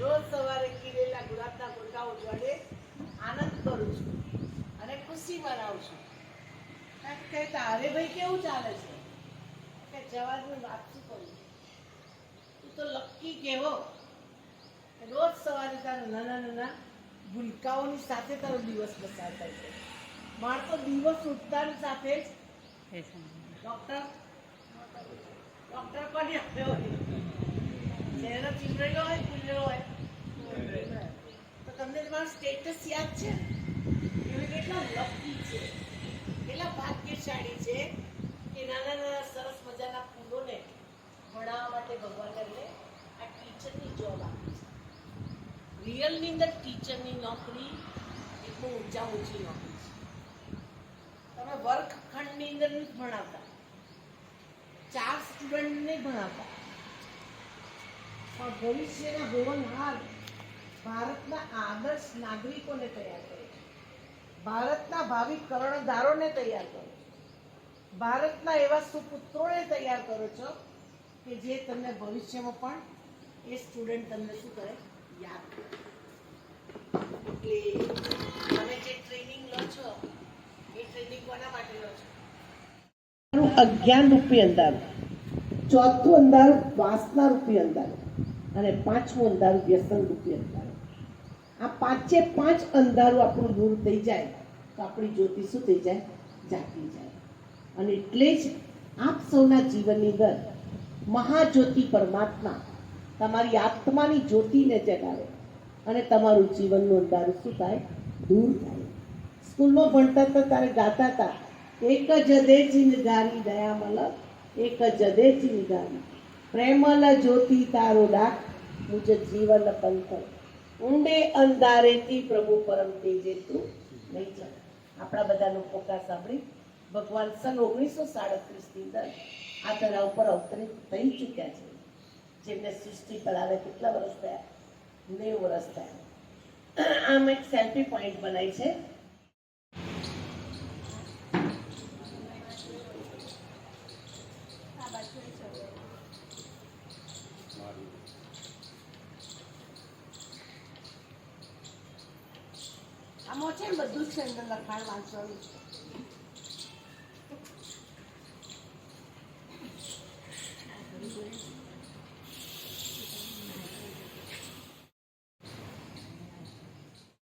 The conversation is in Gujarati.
રોજ સવારે ખીરેલા ગુલાબના ગોટાઓ જોડે આનંદ કરું છું અને ખુશી મનાવું છું. કારણ કે તારે ભાઈ કેવું ચાલે છે? કે જવાનું વાત શું કરું? તું તો લક્કી કેવો? રોજ સવારે તારા નાના નાના ગુલકાઓની સાથે તારો દિવસ પસાર થાય છે. માર તો દિવસ ઉઠતાની સાથે જ ડૉક્ટર ડૉક્ટર પણ આવ્યો તમને સ્ટેટસ યાદ છે? કેટલા લકી છે. કેટલા ભાગ્યશાળી છે કે નાના નાના સરસ મજાના ફૂલોને ભણાવવા માટે ભગવાને આ ટીચરની જોબ આપી છે. રિયલની અંદર ટીચરની નોકરી એટલું ઊંચા ઊંચી નોકરી છે. તમે વર્ગખંડની અંદર નથી ભણાવતા. ચાર સ્ટુડન્ટ નહીં ભણાવતા. ભવિષ્યના હોવનહાર ભારતના આદર્શ નાગરિકોને તૈયાર કરે છે. ભારતના ભાવિ કર્ણધારોને તૈયાર કરો છો. ભારતના એવા સુપુત્રોને તૈયાર કરો છો કે જે તમને ભવિષ્યમાં પણ એ સ્ટુડન્ટ તમને શું કરે? યાદ કરે. એટલે તમે જે ટ્રેનિંગ લો છો, એ ટ્રેનિંગ કોના માટે લો છો? અજ્ઞાન રૂપી અંધારું ચોથું અંધારું વાસના રૂપી અંધારું અને પાંચમું અંધારું વ્યસન રૂપી અંધારું. આ પાંચે પાંચ અંધારું આપણું દૂર થઈ જાય તો આપણી જ્યોતિ શું થઈ જાય? જાગી જાય. અને એટલે જ આપ સૌના જીવનની અંદર મહાજ્યોતિ પરમાત્મા તમારી આત્માની જ્યોતિને જગાવે અને તમારું જીવનનું અંધારું શું થાય? દૂર થાય. સ્કૂલમાં ભણતા હતા, ત્યારે ગાતા હતા, એક જ અદેજી નિધારી દયા મલક એક જદે ચિનગારી પ્રેમલ જ્યોતિ તારો ડાક, મુજ જીવન પંથ. ઊંડે અંધારેથી પ્રભુ પરમ તેજે તું લઈ જા આપણા બધાનો પોકાર સાંભળી. ભગવાન સન ઓગણીસો સાડત્રીસની અંદર આ ધરા ઉપર અવતરિત થઈ ચૂક્યા છે. જેમને સૃષ્ટિ પર આવે કેટલા વર્ષ થયા? નેવું વર્ષ થયા. આમ એક સેલ્ફી પોઈન્ટ બનાવી છે. આમાં છે ને બધું જ છે અંદર લખાણ વાંચવાનું. છે